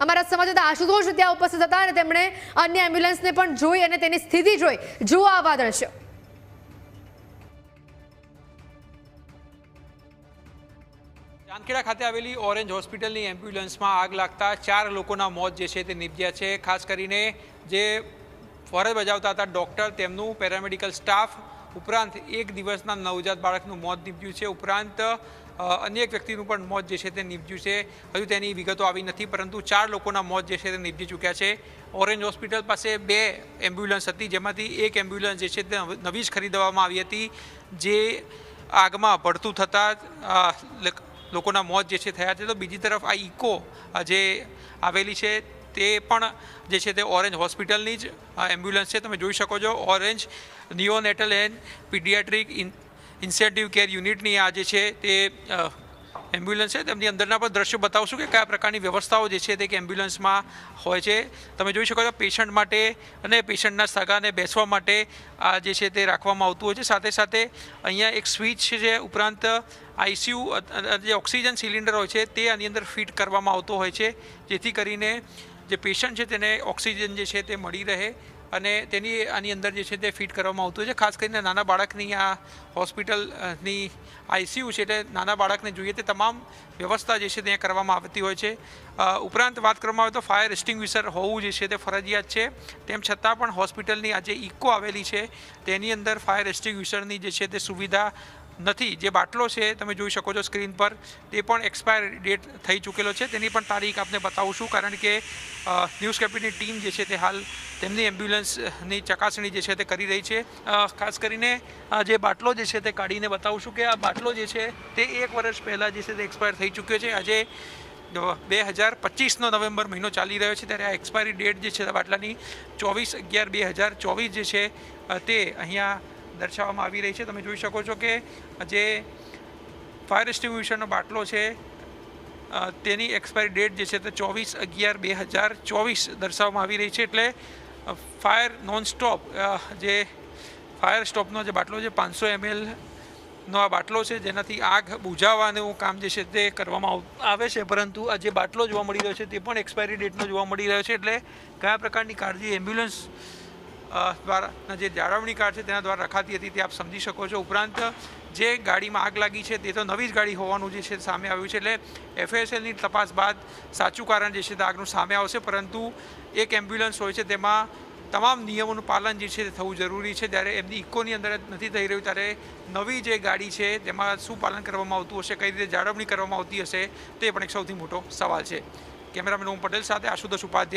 અમારા સંવાદદાતા આશુતોષ ત્યાં ઉપસ્થિત હતા અને તેમણે અન્ય એમ્બ્યુલન્સને પણ જોઈ અને તેની સ્થિતિ જોઈ. જુઓ આવા દ્રશ્યો. ચાંદખેડા ખાતે આવેલી ઓરેન્જ હોસ્પિટલની એમ્બ્યુલન્સમાં આગ લાગતા ચાર લોકોના મોત જે છે તે નિપજ્યા છે. ખાસ કરીને જે ફરજ બજાવતા હતા ડૉક્ટર, તેમનું પેરામેડિકલ સ્ટાફ, ઉપરાંત એક દિવસના નવજાત બાળકનું મોત નીપજ્યું છે. ઉપરાંત અન્ય એક વ્યક્તિનું પણ મોત જે છે તે નીપજ્યું છે. હજુ તેની વિગતો આવી નથી, પરંતુ ચાર લોકોના મોત જે છે તે નીપજી ચૂક્યા છે. ઓરેન્જ હોસ્પિટલ પાસે બે એમ્બ્યુલન્સ હતી, જેમાંથી એક એમ્બ્યુલન્સ જે છે તે નવી જ ખરીદવામાં આવી હતી, જે આગમાં ભડતું થતાં લોકોના મોત જે છે થયા છે. તો બીજી તરફ આ ઇકો જે આવેલી છે તે પણ જે છે તે ઓરેન્જ હોસ્પિટલની જ એમ્બ્યુલન્સ છે. તમે જોઈ શકો છો, orange neonatal and paediatric intensive care યુનિટની આ જે છે તે એમ્બ્યુલન્સ છે, તેમની અંદરના પણ દ્રશ્યો બતાવશું કે કયા પ્રકારની વ્યવસ્થાઓ જે છે તે કે એમ્બ્યુલન્સમાં હોય છે. તમે જોઈ શકો છો પેશન્ટ માટે અને પેશન્ટના સગાને બેસવા માટે આ જે છે તે રાખવામાં આવતું હોય છે. સાથે સાથે અહીંયા એક સ્વિચ છે ઉપરાંત આઈસીયુ જે ઓક્સિજન સિલિન્ડર હોય છે તે આની અંદર ફિટ કરવામાં આવતો હોય છે. જેથી કરીને જે પેશન્ટ છે તેને ઓક્સિજન જે છે તે મળી રહે. અને તેની, આની અંદર જે છે તે ફિટ કરવામાં આવતું છે. ખાસ કરીને નાના બાળકની આ હોસ્પિટલની આઈસીયુ છે એટલે નાના બાળકને જોઈએ તે તમામ વ્યવસ્થા જે છે ત્યાં કરવામાં આવતી હોય છે. ઉપરાંત વાત કરવામાં આવે તો ફાયર એક્સ્ટિંગ્વિશર હોવું જે છે તે ફરજિયાત છે. તેમ છતાં પણ હોસ્પિટલની આ જે ઇકો આવેલી છે, તેની અંદર ફાયર એક્સ્ટિંગ્વિશરની જે છે તે સુવિધા નથી. જે બાટલો છે, તમે જોઈ શકો છો સ્ક્રીન પર, તે પણ એક્સપાયર ડેટ થઈ ચૂકેલો છે. તેની પણ તારીખ આપને બતાવું છું, કારણ કે ન્યૂઝ કેપિટની ટીમ જે છે તે હાલ તેમની એમ્બ્યુલન્સની ચકાસણી જે છે તે કરી રહી છે. ખાસ કરીને જે બાટલો જે છે તે કાઢીને બતાવું છું કે આ બાટલો જે છે તે એક વર્ષ પહેલાં જે છે તે એક્સપાયર થઈ ચૂક્યો છે. આજે બે હજાર પચીસનો નવેમ્બર મહિનો ચાલી રહ્યો છે ત્યારે આ એક્સપાયરી ડેટ જે છે બાટલાની ચોવીસ અગિયાર બે હજાર ચોવીસ જે છે તે અહીંયા દર્શાવવામાં આવી રહી છે. તમે જોઈ શકો છો કે જે ફાયર એક્સ્ટિંગ્વિશરનો બાટલો છે તેની એક્સપાયરી ડેટ જે છે તે ચોવીસ અગિયાર બે હજાર ચોવીસ દર્શાવવામાં આવી રહી છે. એટલે ફાયર નોન સ્ટોપ જે ફાયર સ્ટોપનો જે બાટલો છે, પાંચસો એમએલનો આ બાટલો છે, જેનાથી આગ બુઝાવવાનું કામ જે છે તે કરવામાં આવ- છે, પરંતુ આ જે બાટલો જોવા મળી રહ્યો છે તે પણ એક્સપાયરી ડેટનો જોવા મળી રહ્યો છે, એટલે કયા પ્રકારની કાળજી એમ્બ્યુલન્સ દ્વારા જે જાળવણી કાર છે તેના દ્વારા રખાતી હતી તે આપ સમજી શકો છો. ઉપરાંત, જે ગાડીમાં આગ લાગી છે તે તો નવી જ ગાડી હોવાનું જે છે સામે આવ્યું છે. એટલે એફએસએલની તપાસ બાદ સાચું કારણ જે છે તે આગનું સામે આવશે. પરંતુ એક એમ્બ્યુલન્સ હોય છે તેમાં તમામ નિયમોનું પાલન જે છે તે થવું જરૂરી છે. જ્યારે એમની ઇકોની અંદર નથી થઈ રહ્યું, ત્યારે નવી જે ગાડી છે તેમાં શું પાલન કરવામાં આવતું હશે, કઈ રીતે જાળવણી કરવામાં આવતી હશે, તે પણ એક સૌથી મોટો સવાલ છે. કેમેરામેન ઓમ પટેલ સાથે આશુતોષ ઉપાધ્યાય